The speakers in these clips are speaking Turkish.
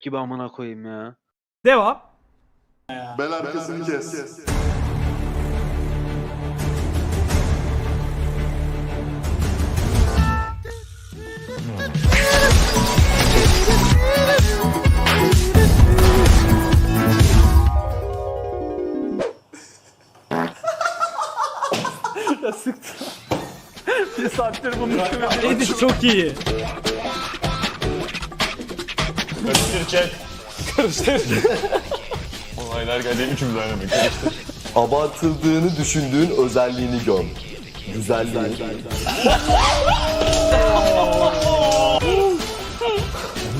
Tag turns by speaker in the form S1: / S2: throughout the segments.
S1: gibi amına koyayım ya.
S2: Devam.
S3: Bel arkasını kes.
S2: Ya sıktı. bir saattir bunu Edit çok iyi.
S4: Karıştır çek. Karıştır. Olaylar geldi aynı anda karıştır.
S5: Abartıldığını düşündüğün özelliğini göm. Güzelliği.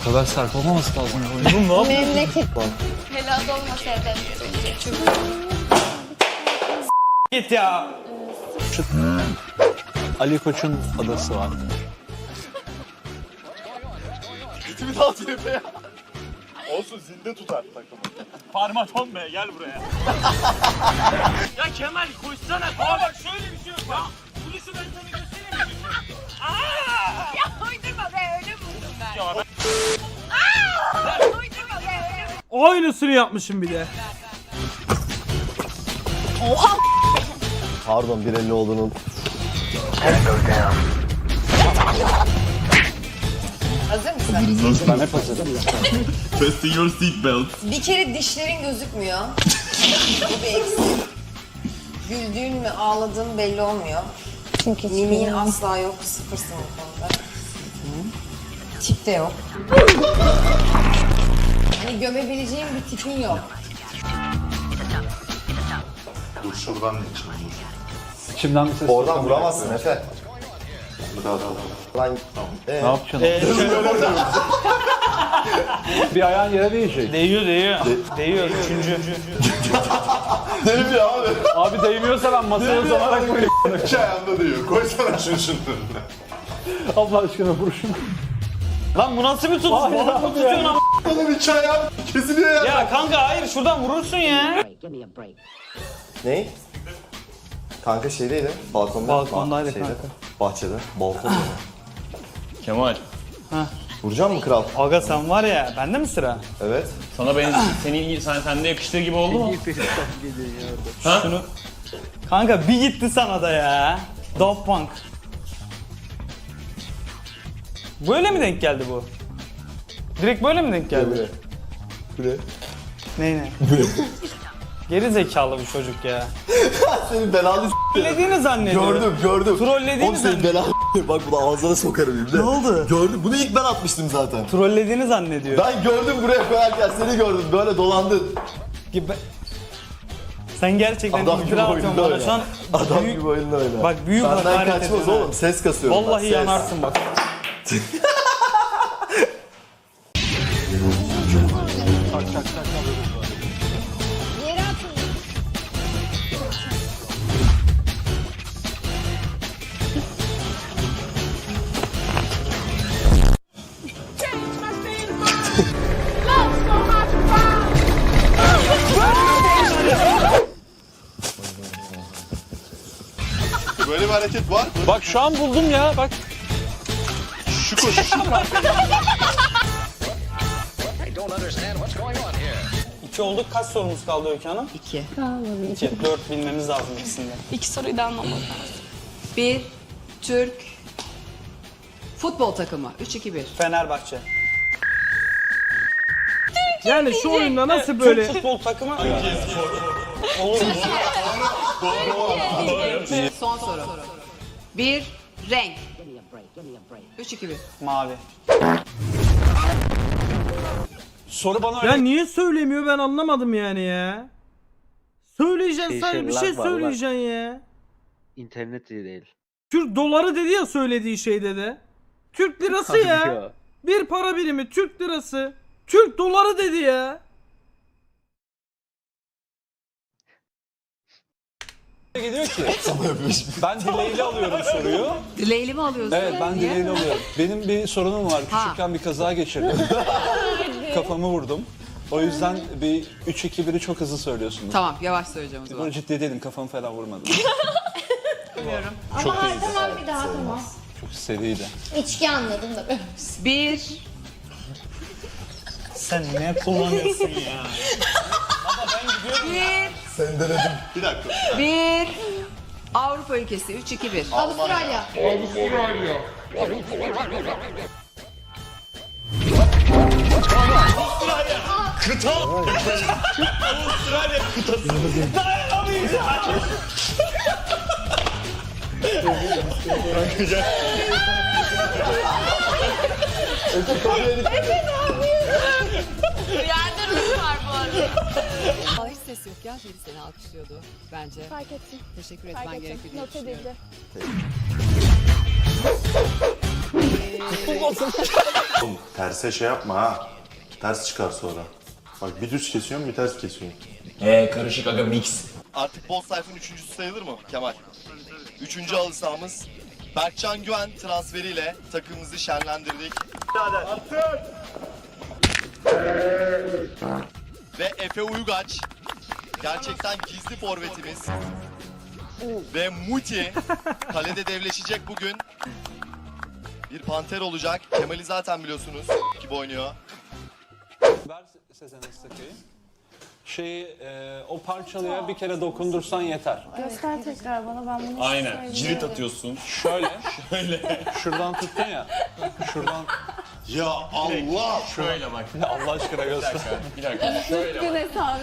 S4: Bu kadar sert olmaması lazım. Bu ne
S6: Memleket. Helal olmasa ederim.
S2: Git ya.
S4: Ali Koç'un adası var.
S3: Olsun zinde tutar takımı.
S2: Parmaton be gel buraya. ya Kemal koşsana. Aa bak şöyle bir şey yok. Ya Kulisi ben sana göstereyim mi?
S6: Ya uydurma be öyle buldum ben.
S2: Ya ben-
S6: Aa, uydurma be öyle buldum.
S2: Aynısını yapmışım bir de.
S5: Pardon bir elli olduğunun.
S4: Ben hep hazırım.
S3: Fasten your seatbelt.
S7: Bir kere dişlerin gözükmüyor. Bu bir eksik. Güldüğün mü ağladığın belli olmuyor.
S6: Çünkü
S7: Mimiğin asla yok. Sıfırsın bu konuda. Tip de yok. Hani gömebileceğin bir tipin yok.
S3: Dur şuradan geçelim.
S4: İçimden bir ses.
S5: Oradan vuramazsın Efe.
S3: Daha.
S5: Lan.
S4: Ne yapacaksın? bir ayağın yere değecek.
S2: Değiyor değiyor. Değiyor üçüncü.
S5: Deli mi abi?
S4: Abi değmiyorsa ben masaya uzanarak koyayım.
S3: İki ayağında diyor. Koysana şunu önüne.
S4: Allah aşkına vur şunu.
S2: Lan bu nasıl bir tut?
S4: Hayır
S2: Bunu
S4: abi
S2: tutuyorsun ama.
S3: Oğlum iki ayağım kesiliyor ya.
S2: Ya kanka hayır şuradan vurursun ya.
S5: Ne? Kanka şeydeydi. Balkonda.
S2: Balkondaydı kanka.
S5: Bahçede. Balkonda.
S4: Kemal.
S5: Vuracak mı kral?
S2: Aga sen var ya bende mi sıra?
S5: Evet.
S4: Sana ben seni sen sende yakıştığı gibi oldu mu?
S2: Şunu. Kanka bir gitti sana da ya. Daft Punk. Böyle mi denk geldi bu? Direkt böyle mi denk geldi?
S5: Bu ne?
S2: Ney ne? Geri zekalı bir çocuk ya.
S5: Senin belanı
S2: Trollediğini zannediyorum.
S5: Gördüm gördüm.
S2: Trollediğini
S5: Oğlum senin
S2: zannediyorum.
S5: belanı Bak bunu ağzına sokarım şimdi.
S2: Ne oldu?
S5: Gördüm. Bunu ilk ben atmıştım zaten.
S2: Trollediğini zannediyor.
S5: Ben gördüm buraya koyarken seni gördüm. Böyle dolandın.
S2: Gibi. Sen gerçekten
S5: Adam gibi
S2: iftira atıyorsun
S5: oyunda
S2: bana şu an.
S5: Adam
S2: büyük-
S5: gibi oyunla oyna.
S2: Bak büyük
S5: Senden
S2: hakaret
S5: kaçmaz
S2: ediyorsun ha.
S5: oğlum. Ses kasıyorum ben,
S2: Vallahi
S5: ses.
S2: yanarsın bak.
S3: Hareket var?
S4: Bak şu an buldum ya bak.
S3: Şu koşu.
S2: İki olduk kaç sorumuz kaldı Öykü Hanım?
S7: İki.
S2: İki. Dört bilmemiz lazım ikisinde.
S8: İki soruyu da anlamam lazım.
S7: Bir Türk futbol takımı. 3-2-1.
S2: Fenerbahçe.
S9: Yani şu oyunda nasıl böyle
S2: Türk futbol takımı
S7: Son soru. Bir renk. 3-2-1.
S2: mavi. Soru bana
S9: ya
S2: öyle
S9: niye söylemiyor ben anlamadım yani ya. Söyleyeceksin sadece bir şey
S1: var.
S9: söyleyeceksin ya.
S1: İnternet iyi değil.
S9: Türk doları dedi ya söylediği şeyde de. Türk lirası. Ya. Bir para birimi Türk lirası. Türk doları dedi ya.
S4: Gidiyor ki. ben dileğiyle alıyorum soruyu.
S7: Dileğli mi alıyorsun?
S4: Evet ben dileğiyle alıyorum. Benim bir sorunum var.
S7: Ha.
S4: Küçükken bir kaza geçirdim. Kafamı vurdum. O yüzden bir 3-2-1'i çok hızlı söylüyorsunuz.
S7: Tamam yavaş söyleyeceğim o zaman.
S4: Bunu ciddi değilim. Kafamı falan vurmadım.
S6: Ama tamam bir daha tamam.
S4: Çok seriydi.
S6: İçki anladım da.
S7: Bir
S10: sen ne kullanıyorsun ya?
S11: Bir,
S5: Sen denedim.
S3: Bir dakika.
S11: bir. Avrupa ülkesi 3 2 1.
S7: Avustralya.
S10: Kıta! Avustralya kıtası. Dayanamayacağım.
S11: Uyandırıcı var bu arada.
S12: Ses yok ya. Biri seni alkışlıyordu bence.
S11: Fark ettim.
S12: Teşekkür etmen gerekiyor diye
S11: Not
S12: düşünüyorum.
S11: edildi.
S3: Oğlum terse şey yapma ha. Ters çıkar sonra. Bak bir düz kesiyorum bir ters kesiyorum.
S10: Ee karışık aga mix.
S5: Artık Boz Sayf'ın üçüncüsü sayılır mı Kemal? Üçüncü halı sahamız. Berkcan Güven transferiyle takımımızı şenlendirdik. Ve Efe Uygaç gerçekten gizli forvetimiz. Ve Muti kalede devleşecek bugün. Bir panter olacak. Kemal'i zaten biliyorsunuz gibi oynuyor.
S4: Ver Sezen Aksu'yu. Şeyi e, o parçalıya bir kere dokundursan yeter.
S11: Göster tekrar bana ben bunu
S10: Aynen. Cirit atıyorsun.
S4: Şöyle. Şöyle. Şuradan tuttun ya. Şuradan.
S3: Ya Allah!
S10: Şöyle bak.
S4: Allah aşkına göster.
S10: Bir dakika. Şöyle bak.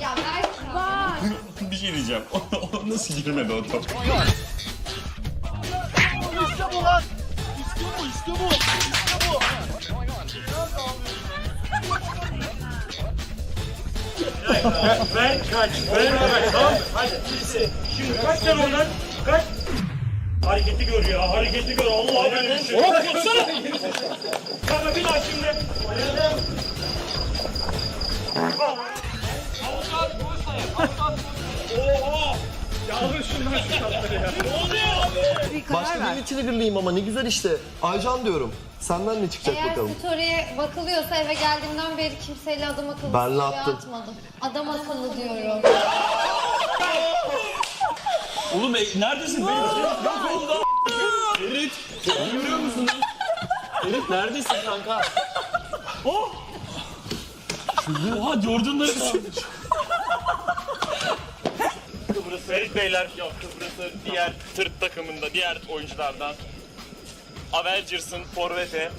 S7: Ya Berk. Bak.
S10: Bir şey diyeceğim. O nasıl girmedi o top? Ben kaç, ben kaç, tamam mı? Hadi birisi. Şimdi kaç sen oradan, kaç. Hareketi gör ya, hareketi gör. Allah bir şey. Hop, koşsana. Kanka bir daha şimdi. Oha!
S5: Başka
S11: ver.
S5: birini triggerlayayım ama ne güzel işte. Aycan diyorum. Senden ne çıkacak
S7: Eğer
S5: bakalım.
S7: story'e bakılıyorsa eve geldiğimden beri kimseyle adam akıllı
S5: Ben
S7: story
S5: attım.
S7: atmadım. Adam akıllı diyorum.
S10: Oğlum e, neredesin? Benim yok oldu. Erit. Görüyor musun lan? Erit neredesin kanka? Oh! Oha Jordan'ları kalmış. Kıbrıs Ferit Beyler yok Kıbrıs'ı diğer Türk takımında diğer oyunculardan Avengers'ın forveti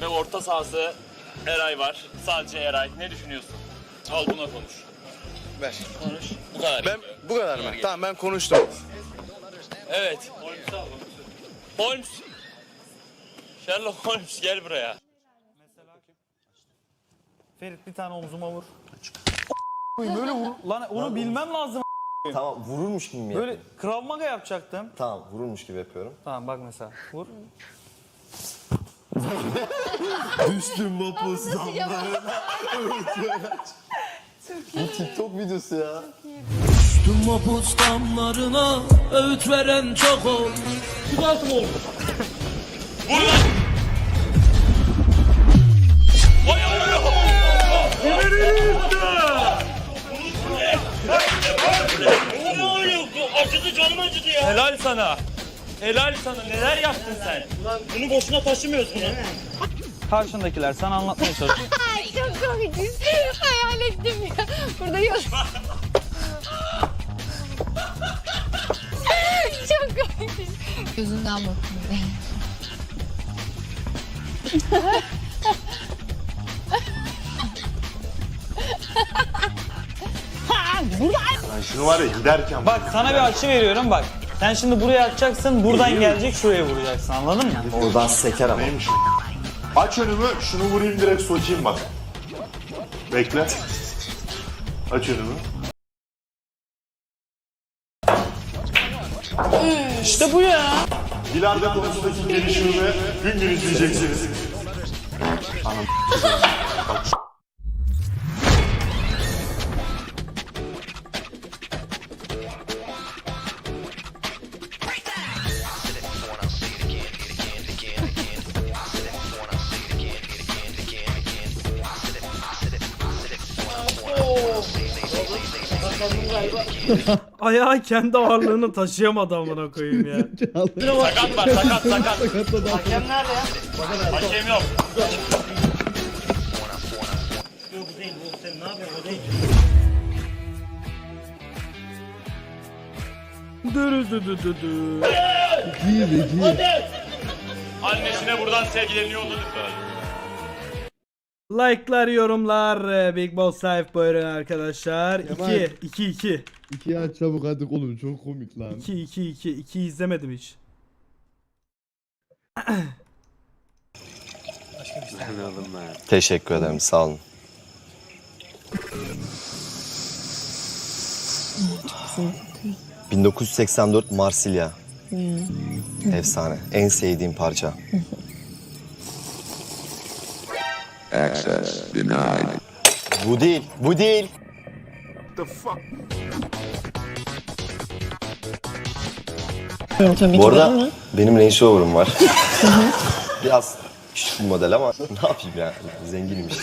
S10: ve orta sahası Eray var. Sadece Eray. Ne düşünüyorsun? Al buna konuş.
S5: Ver.
S10: Konuş. Bu kadar.
S5: Ben bu kadar mı? Tamam ben konuştum.
S10: Evet. Holmes. Sherlock Holmes gel buraya.
S2: Ferit bir tane omzuma vur. Böyle vur. Lan onu bilmem lazım.
S5: Tamam vururmuş gibi mi
S2: Böyle
S5: yapayım?
S2: Krav Maga yapacaktım.
S5: Tamam vururmuş gibi yapıyorum.
S2: Tamam bak mesela. Vur.
S5: Düştüm vapuz damlarına. Bu TikTok videosu ya.
S2: Tüm mapus damlarına öğüt veren çok ol.
S10: Vur lan! Helal sana. Helal sana. Neler yaptın sen? Ulan bunu boşuna taşımıyoruz bunu.
S2: Karşındakiler sana anlatmaya çalışıyor.
S11: Ay çok komiksin. Hayal ettim ya. Burada yok. çok komiksin. Gözünden bakın.
S3: Ben şunu var ya giderken
S2: Bak sana bir açı veriyorum bak. Sen şimdi buraya atacaksın, buradan gelecek şuraya vuracaksın anladın mı?
S5: Oradan seker ama.
S3: neymiş? Aç önümü şunu vurayım direkt sokayım bak. Bekle. Aç önümü.
S2: İşte bu ya.
S3: Bilardo konusundaki gelişimimi gün gün izleyeceksiniz. Anam.
S9: Ayağı kendi ağırlığını taşıyamadı amına koyayım ya.
S10: Sakat var sakat sakat. Hakem nerede ya? Hakem yok.
S9: Dürü dü dü dü dü.
S10: Annesine buradan sevgilerini yolladık.
S9: Like'lar, yorumlar, e, Big Boss Life buyurun arkadaşlar. 2 2 2
S13: İki aç çabuk hadi oğlum çok komik lan.
S9: 2 2 2 2 izlemedim hiç.
S5: Teşekkür ederim sağ olun. ...1984 Marsilya. Efsane. En sevdiğim parça. Bu değil, bu değil. Bu arada benim Range Rover'ım var. Biraz küçük bir model ama ne yapayım ya, zenginim işte.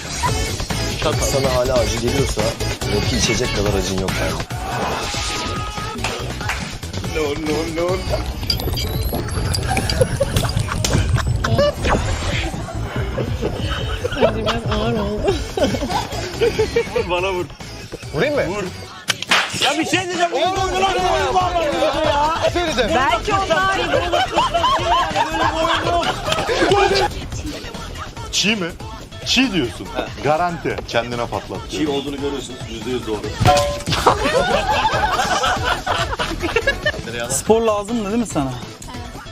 S5: Sana hala acı geliyorsa, belki içecek kadar acın yok yani.
S11: Belki onlar
S3: Çiğ mi? Çiğ diyorsun. Garanti. Kendine patlat. Çiğ
S5: olduğunu görüyorsunuz, yüzde yüz doğru.
S2: Spor lazım da değil mi sana?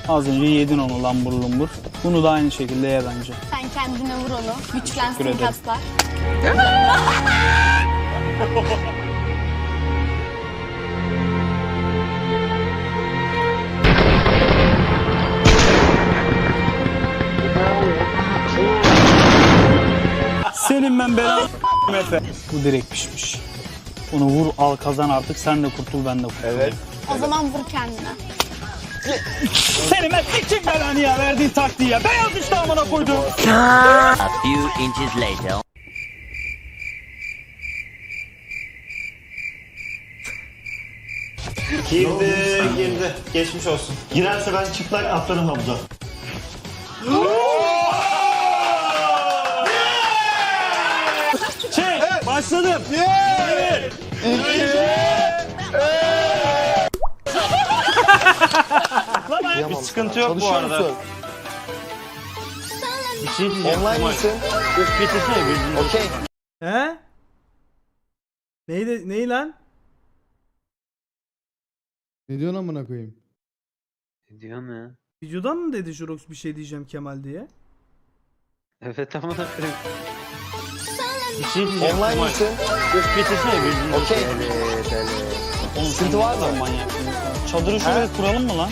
S2: Az önce yedin onu lambur lumbur. Bunu da aynı şekilde ye bence.
S11: Sen kendine vur onu. Güçlensin
S2: ederim.
S11: kaslar.
S2: belanı Efe. Bu direkt pişmiş. Bunu vur al kazan artık sen de kurtul ben de kurtul. Evet.
S11: O zaman vur kendine.
S2: Senin ben sikecek belanı ya verdiğin taktiği ya. Beyaz işte amına koydum.
S14: A few inches later.
S13: Girdi girdi. Geçmiş olsun. Girerse ben çıplak atlarım havuza.
S2: Çek başladım.
S5: Bir sıkıntı yok bu arada. Bir şey diyeceğim. Online misin? Okey.
S9: He? Neydi neyi lan?
S13: Ne diyorsun amına koyayım?
S1: Ne diyorsun ya?
S9: Videodan mı dedi Jurox bir şey diyeceğim Kemal diye?
S1: Evet ama da
S2: Bir şey diyeceğim.
S5: Online misin? Okey. Sıkıntı var mı?
S2: Manyak. Çadırı şuraya kuralım mı lan?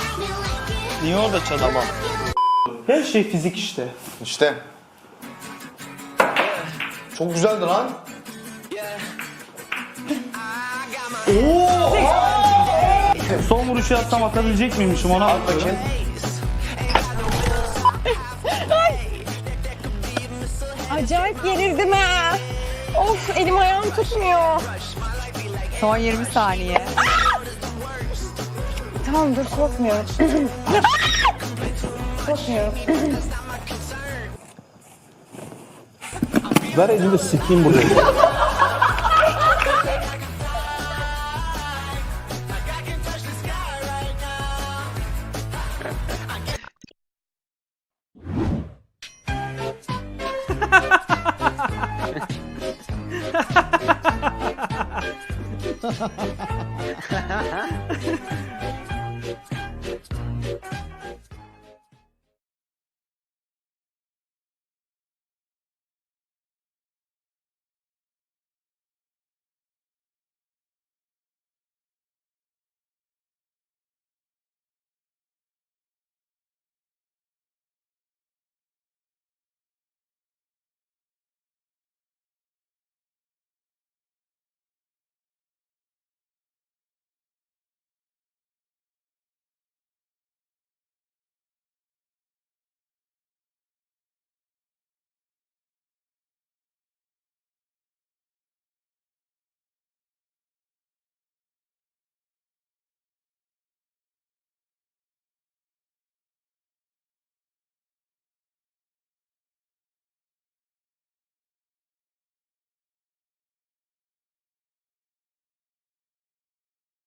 S2: Niye orada çadır? Tamam. Her şey fizik işte.
S5: İşte. Çok güzeldi lan.
S2: Son vuruşu yapsam atabilecek miymişim ona
S5: At bakayım.
S11: Acayip gerildim ha. Of elim ayağım tutmuyor.
S12: Son 20 saniye.
S11: Tamam dur korkmuyorum. korkmuyorum.
S4: Ver elini sikeyim buraya.